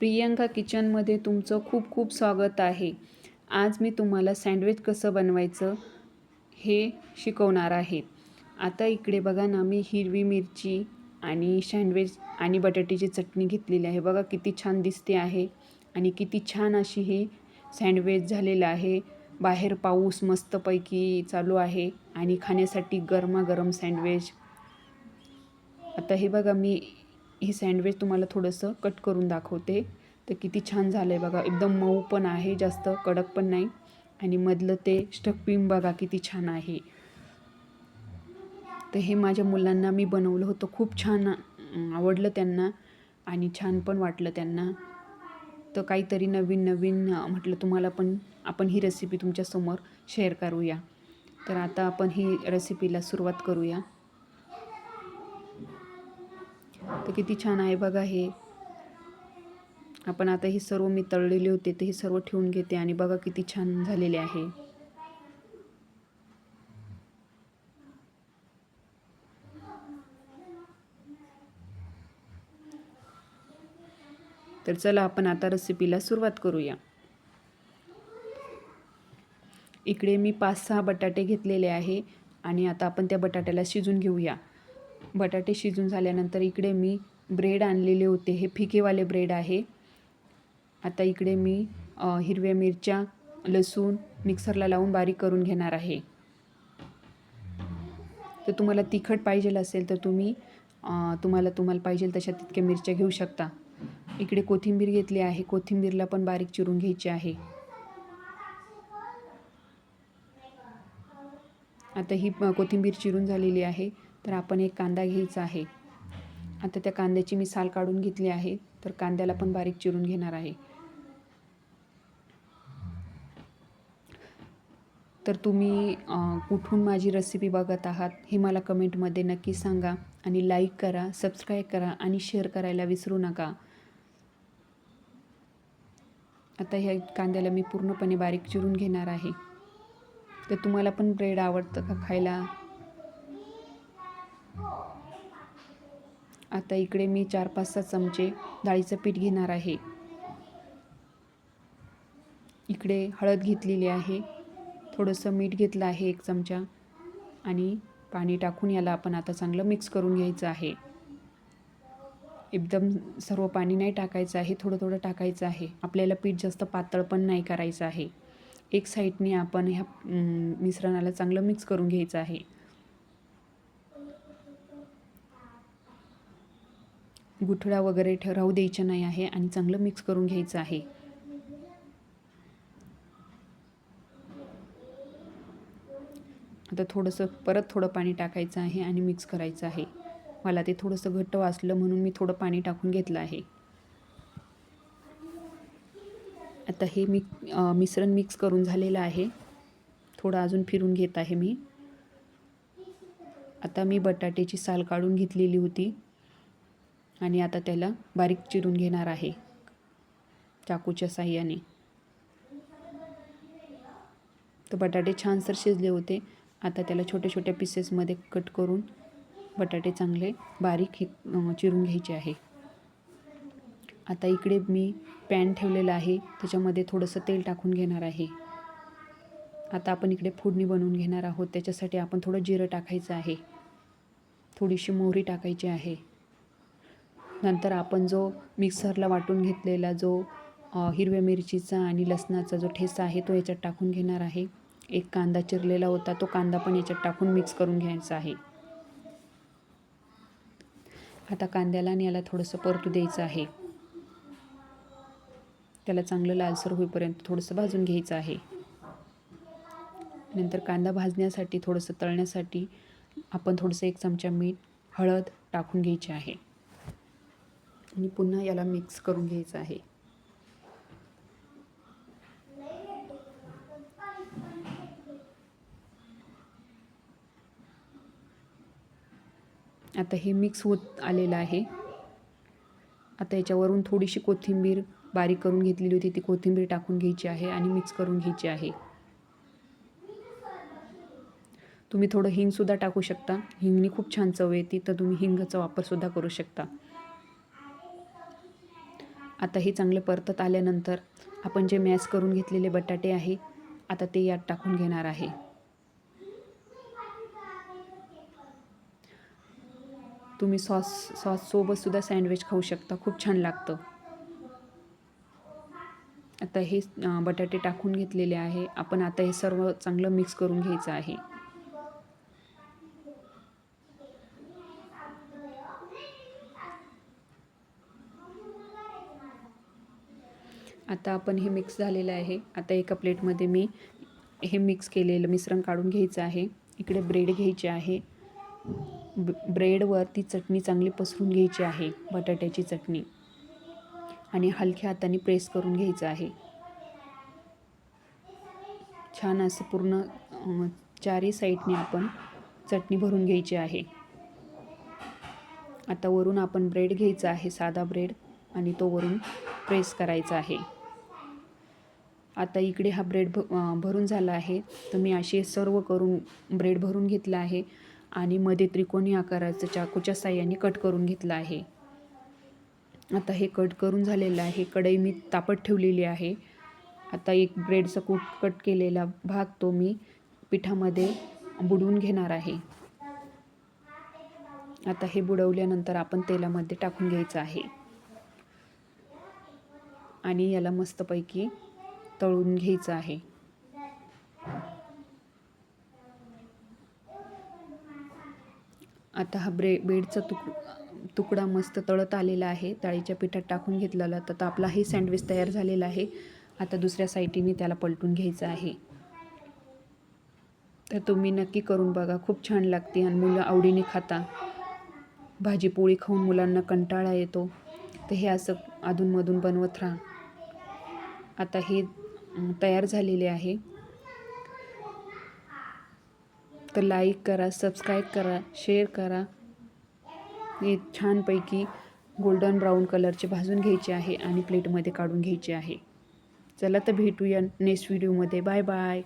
प्रियंका किचनमध्ये तुमचं खूप खूप स्वागत आहे. आज मी तुम्हाला सँडविच कसं बनवायचं हे शिकवणार आहे. आता इकडे बघा ना मी हिरवी मिरची आणि सँडविच आणि बटाट्याची चटणी घेतलेली आहे. बघा किती छान दिसते आहे आणि किती छान अशी ही सँडविच झालेलं आहे. बाहेर पाऊस मस्तपैकी चालू आहे आणि खाण्यासाठी गरमागरम सँडविच. आता हे बघा मी हे सँडविच तुम्हाला थोडंसं कट करून दाखवते. तर किती छान झालं आहे बघा. एकदम मऊ पण आहे जास्त कडक पण नाही. आणि मधलं ते स्टफिंग बघा किती छान आहे. तर हे माझ्या मुलांना मी बनवलं होतं. खूप छान आवडलं त्यांना आणि छान पण वाटलं त्यांना. तर काहीतरी नवीन नवीन म्हटलं तुम्हाला पण आपण ही रेसिपी तुमच्यासमोर शेअर करूया. तर आता आपण ही रेसिपीला सुरुवात करूया. तर किती छान आहे बघा हे. आपण आता हे सर्व मी तळलेले होते तर हे सर्व ठेवून घेते आणि बघा किती छान झालेले आहे. तर चला आपण आता रेसिपीला सुरुवात करूया. इकडे मी पाच सहा बटाटे घेतलेले आहे आणि आता आपण त्या बटाट्याला शिजून घेऊया. बटाटे शिजून झाल्यानंतर इकडे मी ब्रेड आणलेले होते. हे फिकेवाले ब्रेड आहे. आता इकडे मी हिरव्या मिरच्या लसूण मिक्सरला लावून बारीक करून घेणार आहे. तर तुम्हाला तिखट पाहिजे असेल तर तुम्ही तुम्हाला तुम्हाला पाहिजे तशा तितक्या मिरच्या घेऊ शकता. इकडे कोथिंबीर घेतली आहे. कोथिंबीरला पण बारीक चिरून घ्यायची आहे. आता ही कोथिंबीर चिरून झालेली आहे. तर आपण एक कांदा घ्यायचा आहे. आता त्या कांद्याची मी साल काढून घेतली आहे. तर कांद्याला पण बारीक चिरून घेणार आहे. तर तुम्ही कुठून माझी रेसिपी बघत आहात हे मला कमेंटमध्ये नक्की सांगा आणि लाईक करा सबस्क्राईब करा आणि शेअर करायला विसरू नका. आता ह्या कांद्याला मी पूर्णपणे बारीक चिरून घेणार आहे. तर तुम्हाला पण ब्रेड आवडतं का खायला? आता इकडे मी चार पाच सहा चमचे डाळीचं पीठ घेणार आहे. इकडे हळद घेतलेली आहे. थोडंसं मीठ घेतलं आहे एक चमचा. आणि पाणी टाकून याला आपण आता चांगलं मिक्स करून घ्यायचं आहे. एकदम सर्व पाणी नाही टाकायचं आहे थोडं थोडं टाकायचं आहे. आपल्याला पीठ जास्त पातळ पण नाही करायचं आहे. एक साईडने आपण ह्या मिश्रणाला चांगलं मिक्स करून घ्यायचं आहे. गुठळा वगैरे ठ राहू द्यायचं नाही आहे आणि चांगलं मिक्स करून घ्यायचं आहे. आता थोडंसं परत थोडं पाणी टाकायचं आहे आणि मिक्स करायचं आहे. मला ते थोडंसं घट्ट वाचलं म्हणून मी थोडं पाणी टाकून घेतलं आहे. आता हे मी मिश्रण मिक्स करून झालेलं आहे. थोडं अजून फिरून घेत आहे मी. आता मी बटाट्याची साल काढून घेतलेली होती. आणि आता त्याला बारीक चिरून घेणार आहे. चाकूच्या साह्याने. तर बटाटे छानसर शिजले होते. आता त्याला छोट्या छोट्या पीसेसमध्ये कट करून बटाटे चांगले बारीक हे चिरून घ्यायचे आहे. आता इकडे मी पॅन ठेवलेला आहे. त्याच्यामध्ये थोडंसं तेल टाकून घेणार आहे. आता आपण इकडे फोडणी बनवून घेणार आहोत. त्याच्यासाठी आपण थोडं जिरं टाकायचं आहे. थोडीशी मोहरी टाकायची आहे. नंतर आपण जो मिक्सरला वाटून घेतलेला जो हिरव्या मिरचीचा आणि लसणाचा जो ठेसा आहे तो याच्यात टाकून घेणार आहे. एक कांदा चिरलेला होता तो कांदा पण याच्यात टाकून मिक्स करून घ्यायचा आहे. आता कांद्याला आणि याला थोडंसं परतू द्यायचं आहे. त्याला चांगलं लालसर होईपर्यंत थोडंसं भाजून घ्यायचं आहे. नंतर कांदा भाजण्यासाठी थोडंसं तळण्यासाठी आपण थोडंसं एक चमचा मीठ हळद टाकून घ्यायची आहे. आणि पुन्हा याला मिक्स करून घ्यायचं आहे. आता हे मिक्स होत आलेलं आहे. आता याच्यावरून थोडीशी कोथिंबीर बारीक करून घेतलेली होती ती कोथिंबीर टाकून घ्यायची आहे आणि मिक्स करून घ्यायची आहे. तुम्ही थोडं हिंगसुद्धा टाकू शकता. हिंगनी खूप छान चव येते तर तुम्ही हिंगाचा वापरसुद्धा करू शकता. आता हे चांगलं परतत आल्यानंतर आपण जे मॅश करून घेतलेले बटाटे आहे आता ते यात टाकून घेणार आहे. तुम्ही सॉस सॉससोबतसुद्धा सँडविच खाऊ शकता खूप छान लागतं. आता हे बटाटे टाकून घेतलेले आहे. आपण आता हे सर्व चांगलं मिक्स करून घ्यायचं आहे. आता आपण हे मिक्स झालेलं आहे. आता एका प्लेटमध्ये मी हे मिक्स केलेलं मिश्रण काढून घ्यायचं आहे. इकडे ब्रेड घ्यायचे आहे. ब ब्रेडवर ती चटणी चांगली पसरून घ्यायची आहे बटाट्याची चटणी. आणि हलक्या हाताने प्रेस करून घ्यायचं आहे. छान असं पूर्ण चारही साईडने आपण चटणी भरून घ्यायची आहे. आता वरून आपण ब्रेड घ्यायचा आहे साधा ब्रेड आणि तो वरून प्रेस करायचा आहे. आता इकडे हा ब्रेड भ भरून झाला आहे. तर मी असे सर्व करून ब्रेड भरून घेतला आहे आणि मध्ये त्रिकोणी आकाराचं चाकूच्या साह्याने कट करून घेतलं आहे. आता हे कट करून झालेलं आहे. कढई मी तापत ठेवलेली आहे. आता एक ब्रेडचा कूट कट केलेला भाग तो मी पिठामध्ये बुडवून घेणार आहे. आता हे बुडवल्यानंतर आपण तेलामध्ये टाकून घ्यायचं आहे. आणि याला मस्तपैकी तळून घ्यायचं आहे. आता हा ब्रे ब्रेडचा तुक तुकडा मस्त तळत आलेला आहे. तळीच्या पिठात टाकून घेतलेला तर आता आपला हे सँडविच तयार झालेला आहे. आता दुसऱ्या साईटीने त्याला पलटून घ्यायचं आहे. तर तुम्ही नक्की करून बघा. खूप छान लागते आणि मुलं आवडीने खाता. भाजी पोळी खाऊन मुलांना कंटाळा येतो. तर हे असं अधूनमधून बनवत राहा. आता हे तयार झालेली आहे. तर लाईक करा सबस्क्राईब करा शेअर करा. हे छानपैकी गोल्डन ब्राऊन कलरचे भाजून घ्यायचे आहे आणि प्लेटमध्ये काढून घ्यायचे आहे. चला तर भेटूया नेक्स्ट व्हिडिओमध्ये बाय बाय